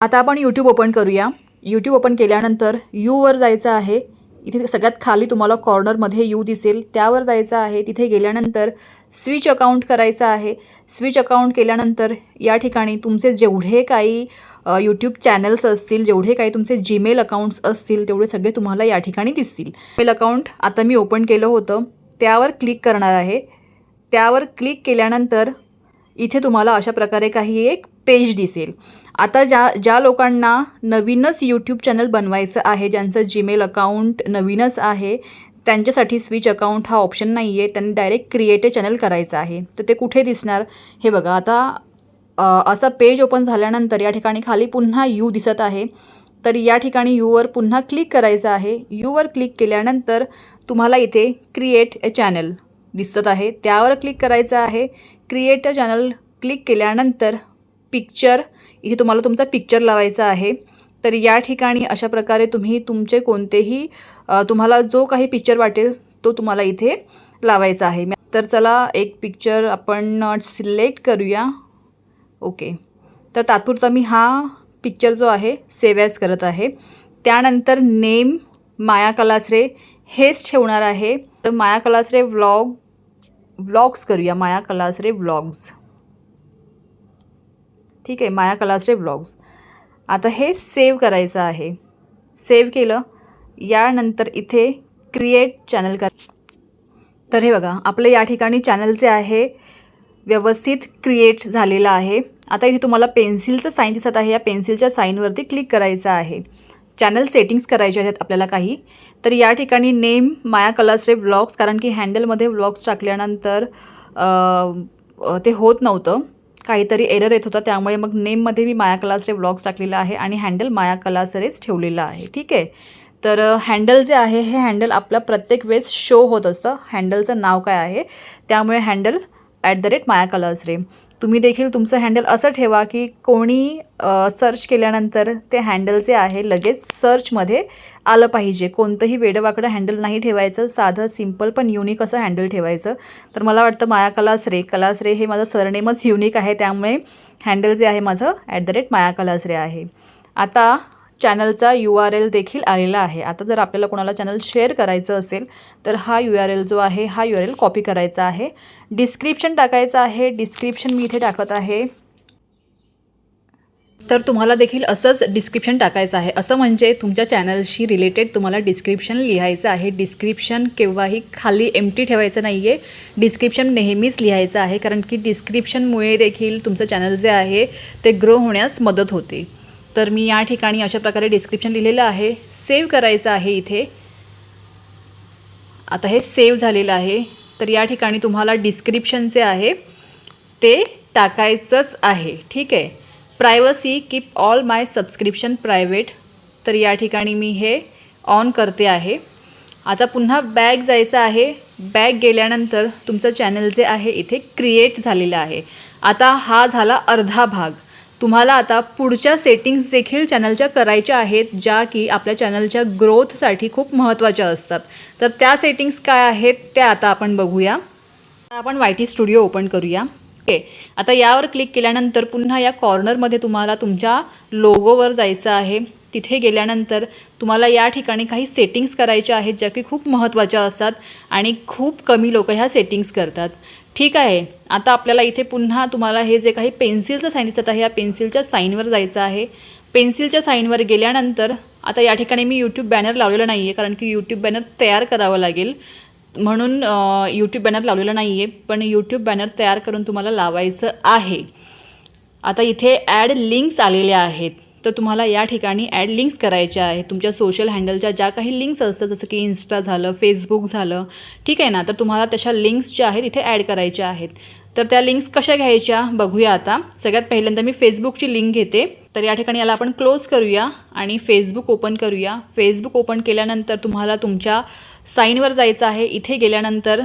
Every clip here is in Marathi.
आता आपण यूट्यूब ओपन करूया. यूट्यूब ओपन केल्यानंतर यूवर जायचं आहे. इथे सगळ्यात खाली तुम्हाला कॉर्नरमध्ये यू दिसेल. त्यावर जायचं आहे. तिथे गेल्यानंतर स्विच अकाउंट करायचं आहे. स्विच अकाउंट केल्यानंतर या ठिकाणी तुमचे जेवढे काही यूट्यूब चॅनल्स असतील जेवढे काही तुमचे जीमेल अकाउंट्स असतील तेवढे सगळे तुम्हाला या ठिकाणी दिसतील. मेल अकाउंट आता मी ओपन केलं होतं. त्यावर क्लिक करणार आहे. त्यावर क्लिक केल्यानंतर इथे तुम्हाला अशा प्रकारे काही एक पेज दिसेल. आता ज्या ज्या लोकांना नवीनच यूट्यूब चॅनल बनवायचं आहे ज्यांचं जीमेल अकाउंट नवीनच आहे त्यांच्यासाठी स्विच अकाउंट हा ऑप्शन नाही आहे त्यांनी डायरेक्ट क्रिएट अ चॅनल करायचं आहे. तर ते कुठे दिसणार? हे बघा आता असा असं पेज ओपन झाल्यानंतर या ठिकाणी खाली पुन्हा यू दिसत आहे. तर या ठिकाणी यूवर पुन्हा क्लिक करायचं आहे. यूवर क्लिक केल्यानंतर तुम्हाला इथे क्रिएट अ चॅनल दिसत आहे. त्यावर क्लिक करायचं आहे. क्रिएट अ चॅनल क्लिक केल्यानंतर पिक्चर इथे तुम्हाला तुमचा पिक्चर लावायचा आहे. तर या ठिकाणी अशा प्रकारे तुम्ही तुमचे कोणतेही तुम्हाला जो काही पिक्चर वाटेल तो तुम्हाला इथे लावायचा आहे. तर चला एक पिक्चर आपण सिलेक्ट करूया. ओके. तर तात्पुरता मी हा पिक्चर जो आहे सेव्ह ॲज करत आहे. त्यानंतर नेम माया कलासरे हेच ठेवणार आहे. तर माया कलासरे व्लॉग व्लॉग्स करूया. माया कलासरे व्लॉग्स ठीक आहे माया कलासरे व्लॉग्स आता हे सेव्ह करायचं आहे. सेव्ह केलं यानंतर इथे क्रिएट चॅनल कर. तर हे बघा आपलं या ठिकाणी चॅनल जे आहे व्यवस्थित क्रिएट झालेलं आहे. आता इथे तुम्हाला पेन्सिलचं साईन दिसत आहे. या पेन्सिलच्या साईनवरती क्लिक करायचं आहे. चॅनल सेटिंग्स करायचे आहेत आपल्याला काही. तर या ठिकाणी नेम माया कलर्सचे व्लॉग्स कारण की हँडलमध्ये व्लॉग्स टाकल्यानंतर ते होत नव्हतं. काहीतरी एरर येत होता त्यामुळे मग नेममध्ये मी माया कलासरे ब्लॉग्स टाकलेला आहे आणि हँडल माया कलासरेच ठेवलेलं आहे. ठीक आहे? तर हँडल जे आहे हे हँडल आपलं प्रत्येक वेळेस शो होत असतं. हँडलचं नाव काय आहे? त्यामुळे handle at the rate Maya colours रे. तुम्ही देखील तुमचं हँडल असं ठेवा की कोणी सर्च केल्यानंतर ते हँडल जे आहे लगेच सर्चमध्ये आलं पाहिजे. कोणतंही वेडवाकडं हँडल नाही ठेवायचं. साधं सिंपल पण युनिक असं हँडल ठेवायचं. तर मला वाटतं माया कलर्स रे. कलास रे हे माझं सरनेमच युनिक आहे. त्यामुळे हँडल जे आहे माझं ॲट द रेट माया कलासरे आहे. आता चॅनलचा यू आर एल देखील आलेला आहे. आता जर आपल्याला कोणाला चॅनल शेअर करायचं असेल तर हा यू आर एल जो आहे हा यू आर एल कॉपी करायचा आहे. डिस्क्रिप्शन टाकायचं आहे. डिस्क्रिप्शन मी इथे टाकत आहे. तर तुम्हाला देखील असंच डिस्क्रिप्शन टाकायचं आहे. असं म्हणजे तुमच्या चॅनलशी रिलेटेड तुम्हाला डिस्क्रिप्शन लिहायचं आहे. डिस्क्रिप्शन केव्हाही खाली एमटी ठेवायचं नाही आहे डिस्क्रिप्शन नेहमीच लिहायचं आहे. कारण की डिस्क्रिप्शनमुळे देखील तुमचं चॅनल जे आहे ते ग्रो होण्यास मदत होते. तर मी या ठिकाणी अशा प्रकारे डिस्क्रिप्शन लिहिलेलं आहे. सेव्ह करायचं आहे इथे. आता हे सेव्ह झालेलं आहे. तर या ठिकाणी तुम्हाला डिस्क्रिप्शन जे आहे ते टाकायचंच आहे. ठीक आहे? Privacy keep all my subscription private तर या ठिकाणी मी हे ऑन करते आहे. आता पुन्हा बॅग जायचं आहे. बॅग गेल्यानंतर तुमचं चॅनल जे आहे इथे क्रिएट झालेलं आहे. आता हा झाला अर्धा भाग. तुम्हाला आता पुढच्या सेटिंग्स देखील चॅनलच्या करायच्या आहेत ज्या की आपल्या चॅनलच्या ग्रोथसाठी खूप महत्त्वाच्या असतात. तर त्या सेटिंग्स काय आहेत त्या आता आपण बघूया. आता आपण वाय टी स्टुडिओ ओपन करूया. ओके आता यावर क्लिक केल्यानंतर पुन्हा या कॉर्नरमध्ये तुम्हाला तुमच्या लोगोवर जायचं आहे. तिथे गेल्यानंतर तुम्हाला या ठिकाणी काही सेटिंग्स करायच्या आहेत ज्या की खूप महत्त्वाच्या असतात आणि खूप कमी लोक ह्या सेटिंग्स करतात. ठीक आहे. आता आपल्याला इथे पुन्हा तुम्हाला हे जे काही पेन्सिलचं साईन दिसत आहे या पेन्सिलच्या साईनवर जायचं आहे. पेन्सिलच्या साईनवर गेल्यानंतर आता या ठिकाणी मी यूट्यूब बॅनर लावलेलं नाही आहे कारण की यूट्यूब बॅनर तयार करावं लागेल. म्हणून यूट्यूब बॅनर लावलेलं नाही आहे पण यूट्यूब बॅनर तयार करून तुम्हाला लावायचं आहे. आता इथे ॲड लिंक्स आलेल्या आहेत. तर तुम्हाला या ठिकाणी ॲड लिंक्स करायच्या आहे तुमच्या सोशल हँडलच्या ज्या काही लिंक्स असतात जसं की इन्स्टा झालं फेसबुक झालं ठीक आहे ना? तर तुम्हाला तशा लिंक्स ज्या आहेत इथे ॲड करायच्या आहेत. तर त्या लिंक्स कशा घ्यायच्या? बघूया आता. सगळ्यात पहिल्यांदा मी फेसबुकची लिंक घेते. तर या ठिकाणी याला आपण क्लोज करूया आणि फेसबुक ओपन करूया. फेसबुक ओपन केल्यानंतर तुम्हाला तुमच्या साईनवर जायचं आहे. इथे गेल्यानंतर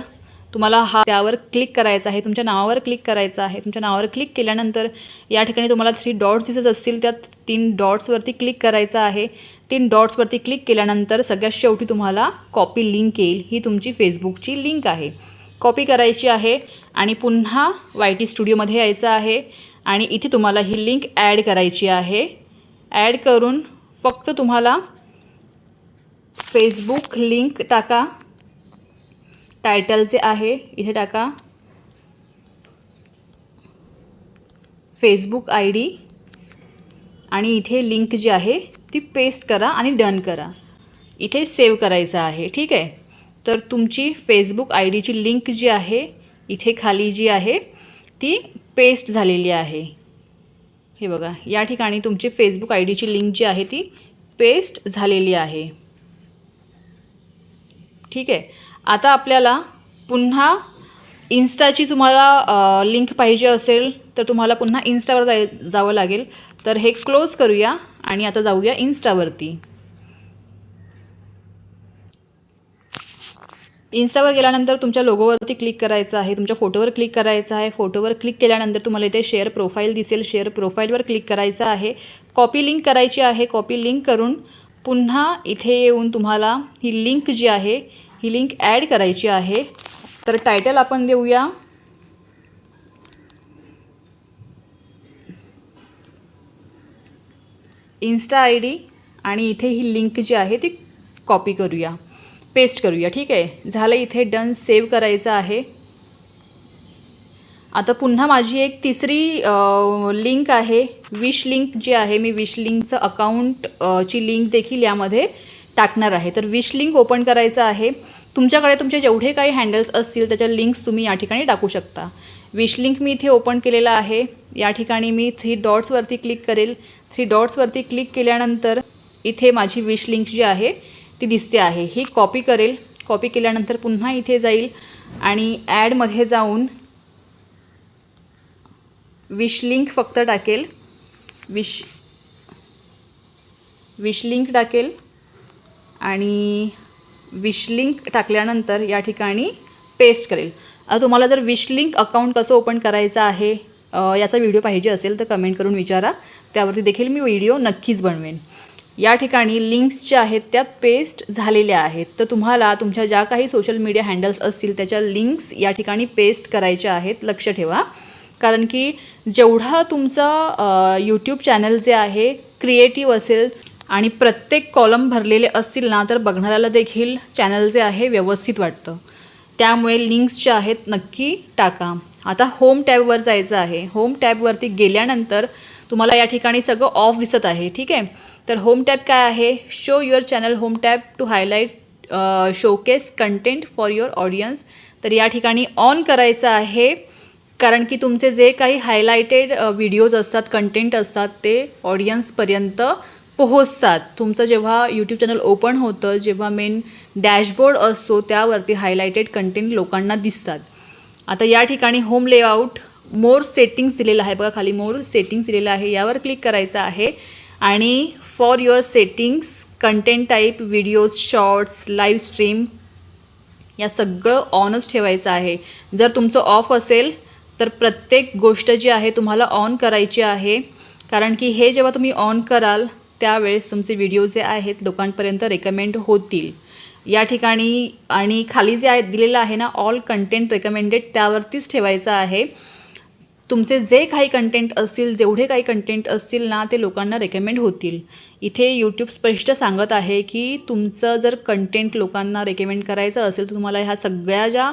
तुम्हाला हा त्यावर क्लिक करायचा आहे तुमच्या नावावर क्लिक करायचं आहे तुमच्या नावावर क्लिक केल्यानंतर या ठिकाणी तुम्हाला थ्री डॉट्स दिसत असतील त्या तीन डॉट्सवरती क्लिक करायचं आहे. तीन डॉट्सवरती क्लिक केल्यानंतर सगळ्यात शेवटी तुम्हाला कॉपी लिंक येईल. ही तुमची फेसबुकची लिंक आहे. कॉपी करायची आहे आणि पुन्हा वाय टी स्टुडिओमध्ये यायचं आहे आणि इथे तुम्हाला ही लिंक ॲड करायची आहे. ॲड करून फक्त तुम्हाला फेसबुक लिंक टाका. टायटल जे आहे इथे टाका. फेसबुक आय डी आणि इथे लिंक जी आहे ती पेस्ट करा आणि डन करा. इथे सेव्ह करायचं आहे ठीक आहे? तर तुमची फेसबुक आय डीची लिंक जी आहे इथे खाली जी आहे ती पेस्ट झालेली आहे. हे बघा या ठिकाणी तुमची फेसबुक आय डीची लिंक जी आहे ती पेस्ट झालेली आहे. ठीक आहे? आता आपल्याला पुन्हा इन्स्टाची तुम्हाला लिंक पाहिजे असेल तर तुम्हाला पुन्हा इन्स्टावर जाय जावं लागेल. तर हे क्लोज करूया आणि आता जाऊया इन्स्टावरती इन्स्टावर गेल्यानंतर तुमच्या लोगोवरती क्लिक करायचं आहे तुमच्या फोटोवर क्लिक करायचं आहे. फोटोवर क्लिक केल्यानंतर तुम्हाला इथे शेअर प्रोफाईल दिसेल. शेअर प्रोफाईलवर क्लिक करायचं आहे. कॉपी लिंक करायची आहे. कॉपी लिंक करून पुन्हा इथे येऊन तुम्हाला ही लिंक जी आहे ही लिंक ॲड करायची आहे. तर टायटल आपण देऊया. इन्स्टा आय डी आणि इथे ही लिंक जी आहे ती कॉपी करूया. पेस्ट करूया ठीक आहे? झालं इथे डन सेव्ह करायचं आहे. आता पुन्हा माझी एक तिसरी लिंक आहे. विश लिंक जी आहे मी विश लिंकचं अकाउंट ची लिंक देखील यामध्ये टाकणार आहे. तर विश लिंक ओपन करायचं आहे. तुमच्याकडे तुमचे जेवढे काही हँडल्स असतील त्याच्या लिंक्स तुम्ही या ठिकाणी टाकू शकता. विश लिंक मी इथे ओपन केलेलं आहे. या ठिकाणी मी थ्री डॉट्सवरती क्लिक करेल. थ्री डॉट्सवरती क्लिक केल्यानंतर इथे माझी विश लिंक जी आहे ती दिसते आहे. ही कॉपी करेल. कॉपी केल्यानंतर पुन्हा इथे जाईल आणि ॲडमध्ये जाऊन विश लिंक फक्त टाकेल. विश विश लिंक टाकेल. आणि विश लिंक टाकल्यानंतर या ठिकाणी पेस्ट करेल. आता तुम्हाला जर विश लिंक अकाउंट कसं ओपन करायचं आहे याचा व्हिडिओ पाहिजे असेल तर कमेंट करून विचारा. त्यावरती देखील मी व्हिडिओ नक्कीच बनवेन. या ठिकाणी लिंक्स ज्या आहेत त्या पेस्ट झालेल्या आहेत. तर तुम्हाला तुमच्या ज्या काही सोशल मीडिया हँडल्स असतील त्याच्या लिंक्स या ठिकाणी पेस्ट करायच्या आहेत. लक्ष ठेवा. कारण की जेवढा तुमचं यूट्यूब चॅनल जे आहे क्रिएटिव्ह असेल आणि प्रत्येक कॉलम भरलेले असतील ना तर बघणाऱ्याला देखील चॅनल जे आहे व्यवस्थित वाटतं. त्यामुळे लिंक्स ज्या आहेत नक्की टाका. आता होम टॅबवर जायचं आहे. होम टॅबवरती गेल्यानंतर तुम्हाला या ठिकाणी सगळं ऑफ दिसत आहे ठीक आहे? तर होम टॅब काय आहे? Show your channel home tab to highlight showcase content for your audience तर या ठिकाणी ऑन करायचं आहे. कारण की तुमचे जे काही हायलायटेड व्हिडिओज असतात कंटेंट असतात ते ऑडियन्सपर्यंत पोहोचतात. तुमचं जेव्हा यूट्यूब चॅनल ओपन होतं जेव्हा मेन डॅशबोर्ड असतो त्यावरती हायलायटेड कंटेंट लोकांना दिसतात. आता या ठिकाणी होम लेआउट मोर सेटिंग्स दिलेलं आहे. बघा खाली मोर सेटिंग्स दिलेलं आहे. यावर क्लिक करायचं आहे. आणि for your settings content type videos shorts live stream या सगळं ऑनच ठेवायचं आहे. जर तुमचं ऑफ असेल तर प्रत्येक गोष्ट जी आहे तुम्हाला ऑन करायची आहे. कारण की हे जेव्हा तुम्ही ऑन कराल त्यावेळेस तुमचे व्हिडिओ जे आहेत लोकांपर्यंत रेकमेंड होतील. या ठिकाणी आणि खाली जे आहे दिलेलं आहे ना ऑल कंटेंट रेकमेंडेड त्यावरतीच ठेवायचं आहे. तुमचे जे काही कंटेंट असतील जेवढे काही कंटेंट असतील ना ते लोकांना रेकमेंड होतील. इथे यूट्यूब स्पष्ट सांगत आहे की तुमचं जर कंटेंट लोकांना रेकमेंड करायचं असेल तर तुम्हाला ह्या सगळ्या ज्या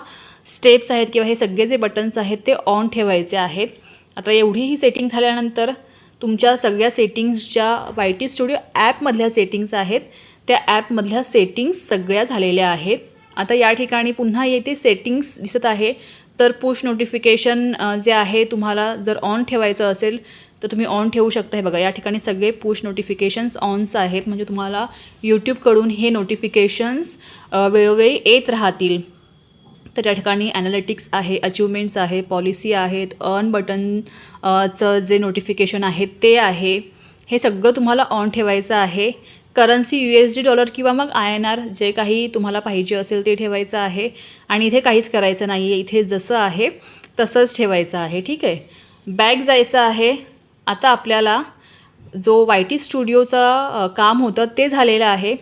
स्टेप्स आहेत किंवा हे सगळे जे बटन्स आहेत ते ऑन ठेवायचे आहेत. आता एवढी ही सेटिंग झाल्यानंतर तुमच्या सगळ्या सेटिंग्सच्या वाय टी स्टुडिओ ॲपमधल्या सेटिंग्स आहेत. त्या ॲपमधल्या सेटिंग्स सगळ्या झालेल्या आहेत. आता या ठिकाणी पुन्हा येते सेटिंग्स दिसत आहे. तर पुश नोटिफिकेशन जे आहे तुम्हाला जर ऑन ठेवायचं असेल तर तुम्ही ऑन ठेवू शकता. हे बघा या ठिकाणी सगळे पुश नोटिफिकेशन्स ऑन्स आहेत. म्हणजे तुम्हाला यूट्यूबकडून हे नोटिफिकेशन्स वेळोवेळी येत राहतील. तर या ठिकाणी ॲनालिटिक्स आहे अचिवमेंट्स आहे पॉलिसी आहेत अर्न बटन चं जे नोटिफिकेशन आहे ते आहे. हे सगळं तुम्हाला ऑन ठेवायचं आहे. Currency U S D dollar किंवा मग आय एन आर जे काही तुम्हाला पाहिजे असेल ते ठेवायचं आहे. आणि इथे काहीच करायचं नाही आहे इथे जसं आहे तसंच ठेवायचं आहे. ठीक आहे? बॅग जायचं आहे. आता आपल्याला जो वाय टी स्टुडिओचं काम होतं ते झालेलं आहे.